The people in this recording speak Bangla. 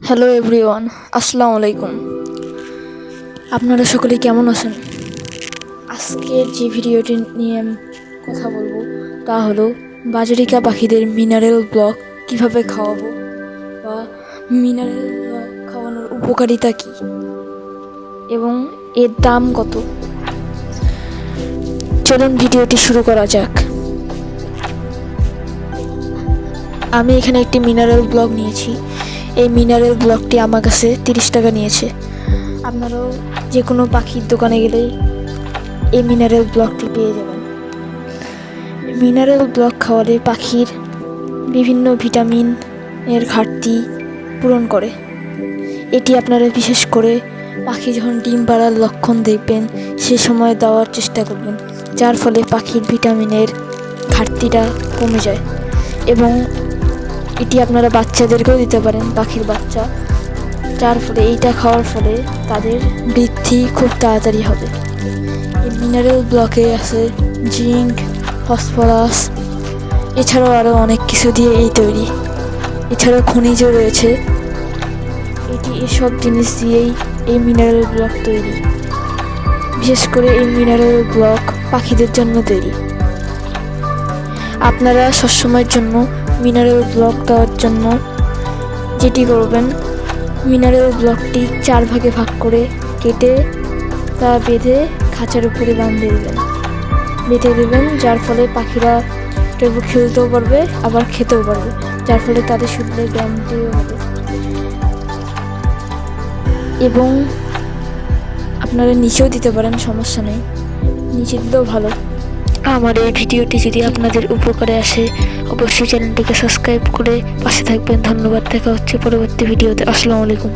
হ্যালো এভরিওয়ান আসসালামু আলাইকুম। আপনারা সকলে কেমন আছেন? আজকের যে ভিডিওটি নিয়ে আমি কথা বলব তা হলো বাজারিকা পাখিদের মিনারেল ব্লক কীভাবে খাওয়াবো বা মিনারেল ব্লক খাওয়ানোর উপকারিতা কী এবং এর দাম কত? চলুন ভিডিওটি শুরু করা যাক। আমি এখানে একটি মিনারেল ব্লক নিয়েছি। এই মিনারেল ব্লকটি আমার কাছে তিরিশ টাকা নিয়েছে। আপনারাও যে কোনো পাখির দোকানে গেলেই এই মিনারেল ব্লকটি পেয়ে যাবেন। মিনারেল ব্লক খাওয়ালে পাখির বিভিন্ন ভিটামিন এর ঘাটতি পূরণ করে। এটি আপনারা বিশেষ করে পাখি যখন ডিম পাড়ার লক্ষণ দেখবেন, সে সময় দেওয়ার চেষ্টা করবেন, যার ফলে পাখির ভিটামিনের ঘাটতিটা কমে যায়। এবং এটি আপনারা বাচ্চাদেরকেও দিতে পারেন, পাখির বাচ্চা। যার ফলে এইটা খাওয়ার ফলে তাদের বৃদ্ধি খুব তাড়াতাড়ি হবে। এই মিনারেল ব্লকে আছে জিঙ্ক, ফসফরাস, এছাড়াও আরও অনেক কিছু দিয়ে এই তৈরি। এছাড়াও খনিজ রয়েছে। এটি এসব জিনিস দিয়েই এই মিনারেল ব্লক তৈরি। বিশেষ করে এই মিনারেল ব্লক পাখিদের জন্য তৈরি। আপনারা সবসময়ের জন্য মিনারেল ব্লক দেওয়ার জন্য যেটি করবেন, মিনারেল ব্লকটি চার ভাগে ভাগ করে কেটে তা বেঁধে খাঁচার উপরে বাঁধে দেবেন। বেঁধে দেবেন, যার ফলে পাখিরা টেবু খেলতেও পারবে, আবার খেতেও পারবে, যার ফলে তাদের শরীরে ব্যায়ামটিও হবে। এবং আপনারা নিচেও দিতে পারেন, সমস্যা নেই। নিচে দিলেও ভালো। আমার এই ভিডিওটি যদি আপনাদের উপকারে আসে, অবশ্যই চ্যানেলটিকে সাবস্ক্রাইব করে পাশে থাকবেন। ধন্যবাদ। দেখা হচ্ছে পরবর্তী ভিডিওতে। আসসালামু আলাইকুম।